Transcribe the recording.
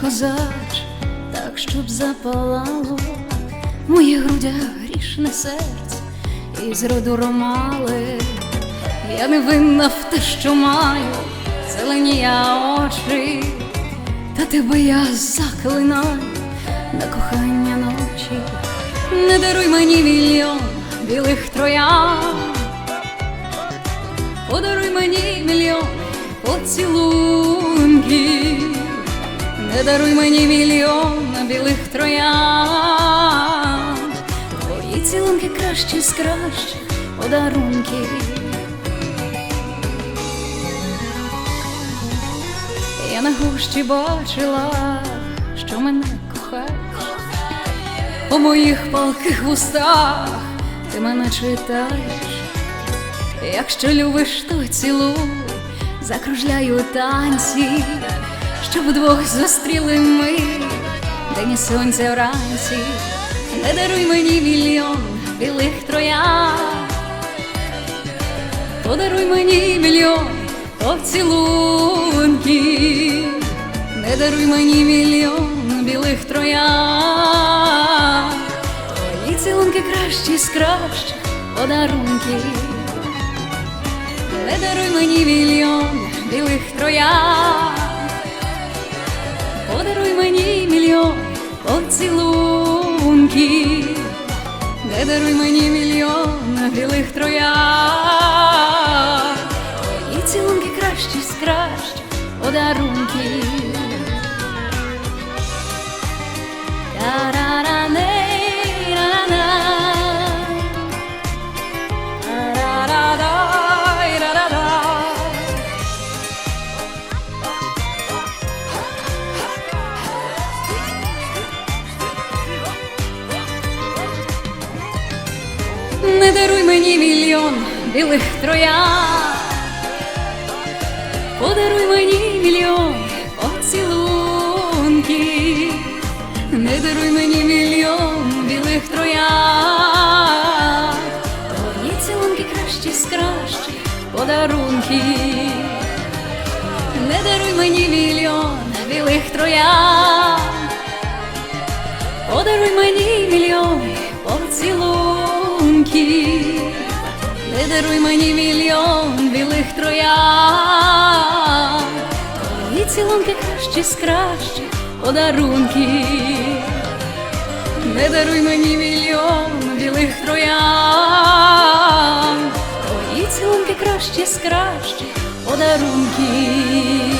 козач, так щоб запалало в моїх грудях грішне серце і з роду ромали. Я не винна в те, що маю зелені я очі, та тебе я заклинаю на кохання ночі. Не даруй мені мільйон білих троян, подаруй мені мільйон поцілунків, не даруй мені мільйон білих троян, твої цілунки кращі з кращих подарунків. Я на гущі бачила, що мене кохаєш у моїх палких вустах ти мене читаєш, якщо любиш, то цілуй, закружляю танці, щоб вдвох зустріли ми. День сонця вранці, не даруй мені мільйон білих троян, подаруй мені мільйон поцілунків, не даруй мені мільйон білих троян, твої цілунки кращі з кращих подарунків, не даруй мені мільйон білих троян, поцілунків, не даруй мені мільйон білих троян, і цілунки кращі з кращих подарунків. Не даруй мені мільйон білих троян, подаруй мені мільйон поцілунків, не даруй мені мільйон білих троян, твої цілунки кращі з кращих подарунків, не даруй мені мільйон білих троян, подаруй мені мільйон поцілунків, не даруй мені мільйон білих троян, твої цілунки кращі з кращих подарунків, не даруй мені мільйон білих троян, твої цілунки кращі з кращих подарунків.